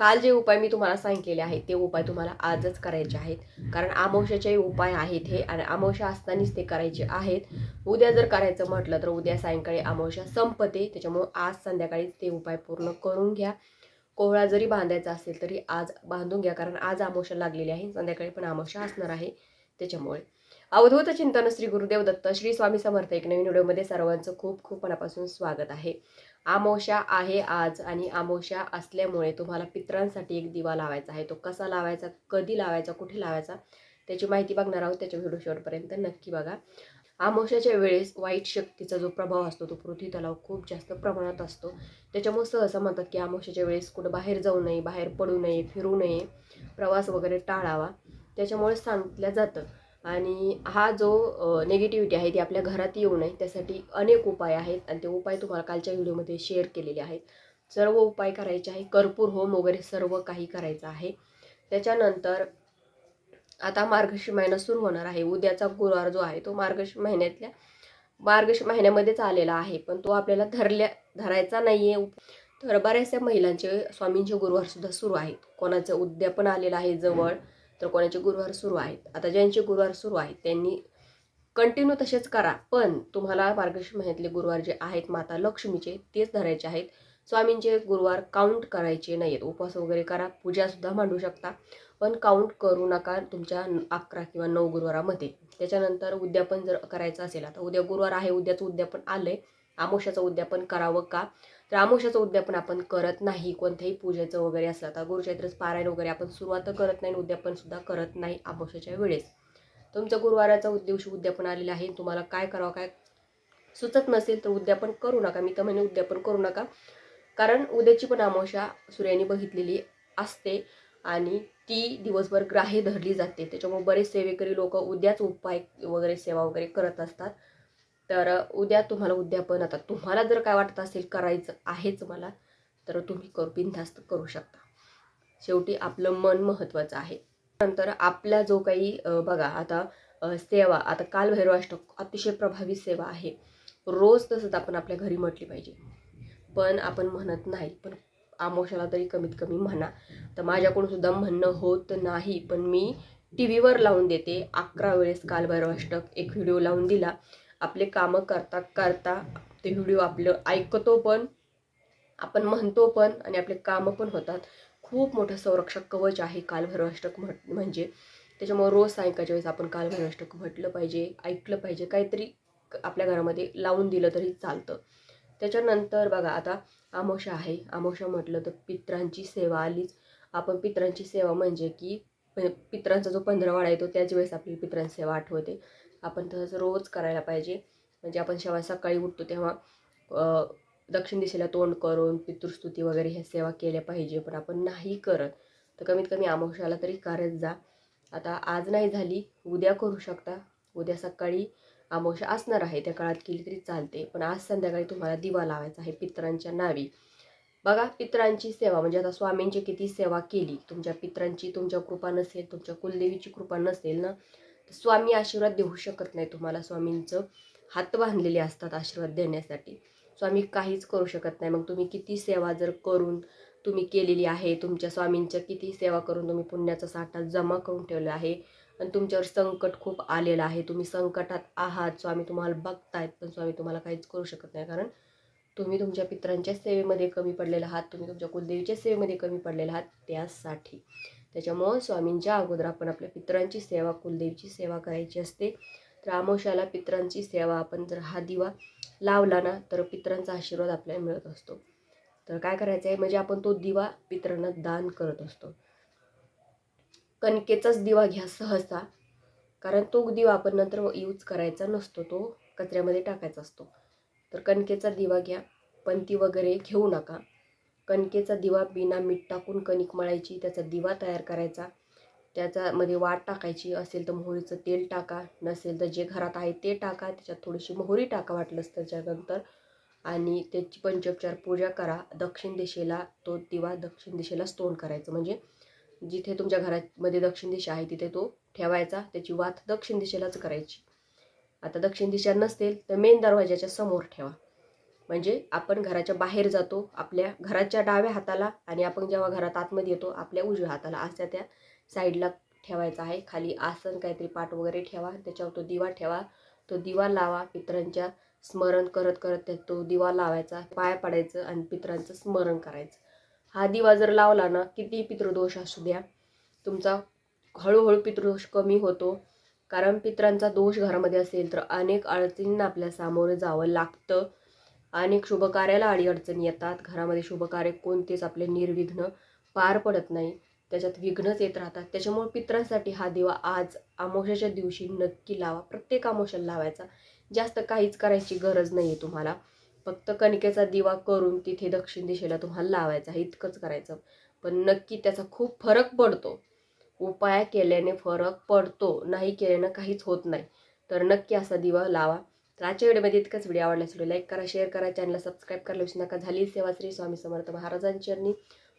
काल जे उपाय मी तुम्हाला सांगितलेले आहेत ते उपाय तुम्हाला आजच करायचे आहेत. कारण आमोशाचे उपाय आहेत हे आणि आमोशा असतानाच ते करायचे आहेत. उद्या जर करायचं म्हटलं तर उद्या सायंकाळी अमावश्या संपते. त्याच्यामुळं आज संध्याकाळीच ते उपाय पूर्ण करून घ्या. कोहळा जरी बांधायचा असेल तरी आज बांधून घ्या. कारण आज आमोशा लागलेली आहे. संध्याकाळी पण आमोशा असणार आहे. त्याच्यामुळे अवधूत चिंतन श्री गुरुदेव दत्त श्री स्वामी समर्थ एक नवीन व्हिडिओमध्ये सर्वांचं खूप खूप मनापासून स्वागत आहे. आमोशा आहे आज आणि आमोशा असल्यामुळे तुम्हाला पित्रांसाठी एक दिवा लावायचा आहे. तो कसा लावायचा कधी लावायचा कुठे लावायचा त्याची माहिती बघणार आहोत. त्याच्या व्हिडिओ शेवटपर्यंत नक्की बघा. आमोशाच्या वेळेस वाईट शक्तीचा जो प्रभाव असतो तो पृथ्वी तलाव खूप जास्त प्रमाणात असतो. त्याच्यामुळे सहसा म्हणतात की आमोशाच्या वेळेस कुठं बाहेर जाऊ नये बाहेर पडू नये फिरू नये प्रवास वगैरे टाळावा. त्याच्यामुळे सांगितलं जातं. आणि हा जो नेगेटिव्हिटी आहे ती आपल्या घरात येऊ नये त्यासाठी अनेक उपाय आहेत आणि ते उपाय तुम्हाला कालच्या व्हिडिओमध्ये शेअर केलेले आहेत. सर्व उपाय करायचे आहे. कर्पूर होम वगैरे सर्व काही करायचं आहे. त्याच्यानंतर आता मार्गशीर महिना सुरू होणार आहे. उद्याचा गुरुवार जो आहे तो मार्गशीर महिन्यातल्या मार्गशीर महिन्यामध्येच आलेला आहे. पण तो आपल्याला धरल्या धरायचा नाही आहे तर बऱ्याचशा महिलांचे स्वामींचे गुरुवारसुद्धा सुरू आहेत. कोणाचं उद्यापन आलेलं आहे जवळ तर कोणाचे गुरुवार सुरू आहेत? आता ज्यांचे गुरुवार सुरू आहेत त्यांनी कंटिन्यू तसेच करा. पण तुम्हाला मार्गदर्शन महिन्यातले गुरुवार जे आहेत माता लक्ष्मीचे तेच धरायचे आहेत. स्वामींचे गुरुवार काउंट करायचे नाही आहेत उपवास वगैरे करा पूजासुद्धा मांडू शकता. पण काउंट करू नका तुमच्या अकरा किंवा नऊ गुरुवारामध्ये. त्याच्यानंतर उद्यापन जर करायचं असेल आता उद्या गुरुवार आहे उद्याचं उद्यापन आलं आहे आमोशाचं उद्यापन करावं का? तर आमोशाचं उद्यापन आपण करत नाही कोणत्याही पूजेचं वगैरे असलं आता गुरुचैत्रच पारायण वगैरे आपण सुरुवात करत नाही उद्यापन सुद्धा करत नाही आमोशाच्या वेळेस. तुमचं गुरुवाराचा दिवशी उद्यापन आलेलं आहे. तुम्हाला काय करावं काय सुचत नसेल तर उद्यापन करू नका. मी तर म्हणे उद्यापन करू नका. कारण उद्याची पण आमोशा सूर्याने बघितलेली असते आणि ती दिवसभर ग्राह्य धरली जाते. त्याच्यामुळे बरेच सेवेकरी लोक उद्याच उपाय वगैरे सेवा वगैरे करत असतात. तर उद्या तुम्हाला उद्यापन आता तुम्हाला जर काय वाटत असेल करायचं आहेच मला तर तुम्ही करू बिनधास्त करू शकता. शेवटी आपलं मन महत्त्वाचं आहे. नंतर आपला जो काही बघा आता सेवा आता काल भैरवाष्टक अतिशय प्रभावी सेवा आहे. रोज तसंच आपण आपल्या घरी म्हटली पाहिजे. पण आपण म्हणत नाही पण आमोशाला तरी कमीत कमी म्हणा. तर माझ्याकडून सुद्धा म्हणणं होत नाही पण मी टी व्हीवर लावून देते. अकरा वेळेस काल भैरवाष्टक एक व्हिडिओ लावून दिला. आपले कामं करता करता ते व्हिडिओ आपलं ऐकतो पण आपण म्हणतो पण आणि आपले कामं पण होतात. खूप मोठं संरक्षक कवच आहे कालभैरवाष्टक म्हट म्हणजे त्याच्यामुळे रोज सायंकाळच्या वेळेस आपण कालभैरवाष्टक म्हटलं पाहिजे ऐकलं पाहिजे काहीतरी आपल्या घरामध्ये लावून दिलं तरी चालतं. त्याच्यानंतर बघा आता आमोशा आहे. आमोशा म्हटलं तर पित्रांची सेवा आलीच. आपण पित्रांची सेवा म्हणजे की पित्रांचा जो पंधरवाडा येतो त्याच वेळेस आपली पित्रांची सेवा आठवते. आपण तसंच रोज करायला पाहिजे. म्हणजे आपण जेव्हा सकाळी उठतो तेव्हा दक्षिण दिशेला तोंड करून पितृस्तुती वगैरे ह्या सेवा केल्या पाहिजे. पण आपण नाही करत. तर कमीत कमी आमोशाला तरी करत जा. आता आज नाही झाली उद्या करू शकता. उद्या सकाळी आमोशा असणार आहे. त्या काळात केली तरी चालते. पण आज संध्याकाळी तुम्हाला दिवा लावायचा आहे पित्रांच्या नावी. बघा पित्रांची सेवा म्हणजे आता स्वामींची किती सेवा केली. तुमच्या पित्रांची तुमच्या कृपा नसेल तुमच्या कुलदेवीची कृपा नसेल ना स्वामी आशीर्वाद देऊ शकत नाही तुम्हाला स्वामींचं. हात बांधलेले असतात आशीर्वाद देण्यासाठी. स्वामी काहीच करू शकत नाही. मग तुम्ही किती सेवा जर करून तुम्ही केलेली आहे तुमच्या स्वामींच्या किती सेवा करून तुम्ही पुण्याचा साठा जमा करून ठेवला आहे आणि तुमच्यावर संकट खूप आलेलं आहे. तुम्ही संकटात आहात. स्वामी तुम्हाला बघतायत पण स्वामी तुम्हाला काहीच करू शकत नाही. कारण तुम्ही तुमच्या पित्रांच्या सेवेमध्ये कमी पडलेला आहात. तुम्ही तुमच्या कुलदेवीच्या सेवेमध्ये कमी पडलेला आहात. त्यासाठी. त्याच्यामुळं स्वामींच्या अगोदर आपण आपल्या पित्रांची सेवा कुलदेवीची सेवा करायची असते. तर आमोशाला पित्रांची सेवा आपण जर हा दिवा लावला ना तर पित्रांचा आशीर्वाद आपल्याला मिळत असतो. तर काय करायचं आहे म्हणजे आपण तो दिवा पित्रांना दान करत असतो. कणकेचाच दिवा घ्या सहसा कारण तो दिवा आपण नंतर यूज करायचा नसतो तो कचऱ्यामध्ये टाकायचा असतो. तर कणकेचा दिवा घ्या पंती वगैरे घेऊ नका. कणकेचा दिवा बिना मीठ टाकून कणिक मळायची त्याचा दिवा तयार करायचा. त्याच्यामध्ये वाट टाकायची असेल तर मोहरीचं तेल टाका नसेल तर जे घरात आहे ते टाका. त्याच्यात थोडीशी मोहरी टाका वाटलंच त्याच्यानंतर. आणि त्याची पंचोपचार पूजा करा. दक्षिण दिशेला तो दिवा दक्षिण दिशेला तोंड करायचं. म्हणजे जिथे तुमच्या घरामध्ये दक्षिण दिशा आहे तिथे तो ठेवायचा. त्याची वात दक्षिण दिशेलाच करायची. आता दक्षिण दिशा नसेल तर मेन दरवाजाच्या समोर ठेवा. म्हणजे आपण घराच्या बाहेर जातो आपल्या घराच्या डाव्या हाताला आणि आपण जेव्हा घरात आतमध्ये येतो आपल्या उजव्या हाताला. अशा त्या साईडला ठेवायचा आहे. खाली आसन काहीतरी पाठ वगैरे ठेवा. त्याच्यावर तो दिवा ठेवा. तो दिवा लावा. पितरांच्या स्मरण करत करत त्या तो दिवा लावायचा. पाय पडायचं आणि पितरांचं स्मरण करायचं. हा दिवा जर लावला ना किती पितृदोष असू द्या तुमचा हळूहळू पितृदोष कमी होतो. कारण पितरांचा दोष घरामध्ये असेल तर अनेक अडचणींना आपल्या सामोरं जावं लागतं. अनेक शुभकार्याला अडीअडचणी येतात. घरामध्ये शुभकार्य कोणतेच आपले निर्विघ्न पार पडत नाही. त्याच्यात विघ्नच येत राहतात. त्याच्यामुळे पितरांसाठी हा दिवा आज आमोशाच्या दिवशी नक्की लावा. प्रत्येक आमोशाला लावायचा. जास्त काहीच करायची गरज नाही आहे तुम्हाला. फक्त कणकेचा दिवा करून तिथे दक्षिण दिशेला तुम्हाला लावायचा. आहे इतकंच करायचं. पण नक्की त्याचा खूप फरक पडतो. उपाय केल्याने फरक पडतो. नाही केल्यानं काहीच होत नाही. तर नक्की असा दिवा लावा. तर आजच्या व्हिडिओमध्ये इतकंच. व्हिडिओ आवडला व्हिडिओ लाईक करा शेअर करा चॅनलला सबस्क्राईब करायला विसरू नका. झाली सेवा श्री स्वामी समर्थ महाराजांच्या चरणी.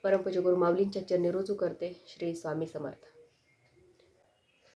परमपूज्य गुरु माऊलींच्या चरणी रुजू करते. श्री स्वामी समर्थ.